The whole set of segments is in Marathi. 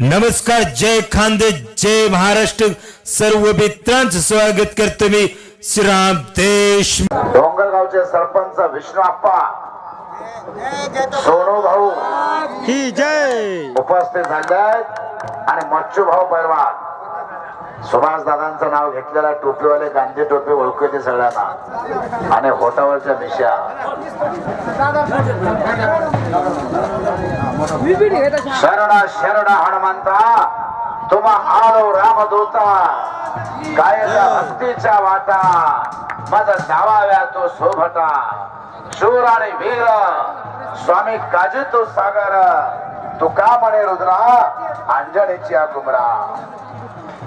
नमस्कार जय खानदे जय महाराष्ट्र. सर्व मित्रांचं स्वागत करतो मी श्रीराम देश. डोंगरगावचे सरपंच विष्णू आप्पा. सोनू भाऊ. की जय. उपस्थित झाले आहेत आणि मच्छू भाऊ पैलवान सुभाष दादांचं नाव घेतलेला टोपीवाले गांधी टोपी ओळखते सगळ्यांना. आणि होटावरच्या मिशा शरणा शरण हनुमंता तुम्हा आलो रामदूता. काय भक्तीच्या वाटा माझा धावाव्या तो सोभटा शूर आणि वीर स्वामी काजी तो सागर. तू का म्हणे रुद्रा अंजनीची गुमरा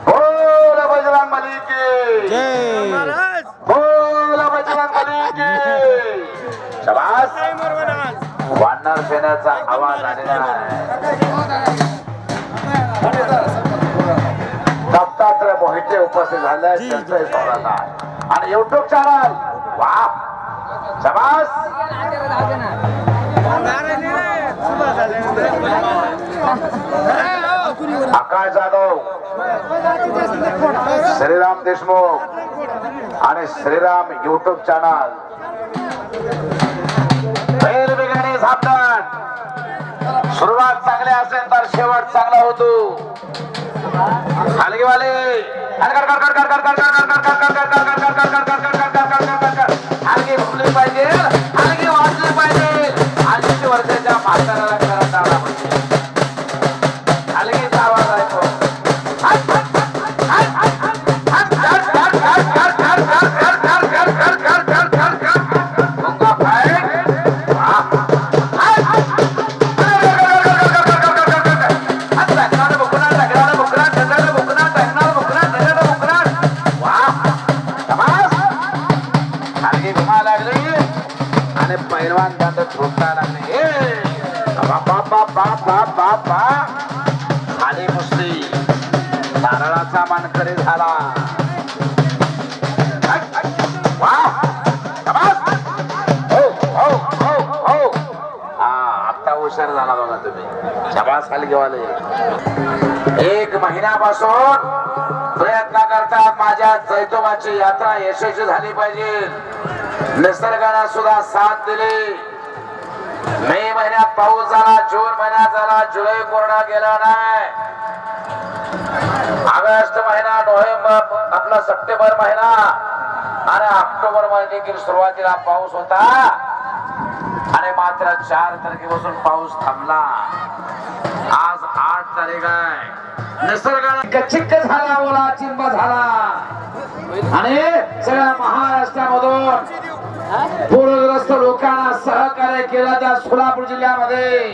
बोल बजरंग बली की. जय. बोल बजरंग बली की. शबास. वानर सेनेचा आवाज आलेला आहे. दत्तात्रय मोहिते उपस्थित झाले त्यांचंही स्वागत आहे. आणि युट्यूब चॅनल वा शबास. आकाश जाधव श्रीराम देशमुख आणि श्रीराम युट्यूब चॅनल वेगवेगळे सापडण सुरुवात चांगली असेल तर शेवट चांगला होतो हलगेवाले आणि पैलवान दात झोपता नारळाचा मानकरी झाला. हो, हो, हो, हो. हा आता हुशार झाला बघा तुम्ही. शबास घेवाले एक महिन्यापासून प्रयत्न करतात माझ्या जैतोबाची यात्रा यशस्वी झाली पाहिजे. निसर्गाने सुद्धा साथ दिली. मे महिन्यात पाऊस झाला जून महिन्यात झाला जुलै कोरडा गेला नाही. ऑगस्ट महिना नोव्हेंबर आपला सप्टेंबर महिना. आणि ऑक्टोबर महिने देखील सुरुवातीला पाऊस होता. आणि मात्र चार तारखेपासून पाऊस थांबला. आज आठ तारीख आहे. निसर्गाला चिक्क झाला ओला चिंब झाला. आणि सगळ्या महाराष्ट्रामधून पूरग्रस्त लोकांना सहकार्य केलं त्या सोलापूर जिल्ह्यामध्ये.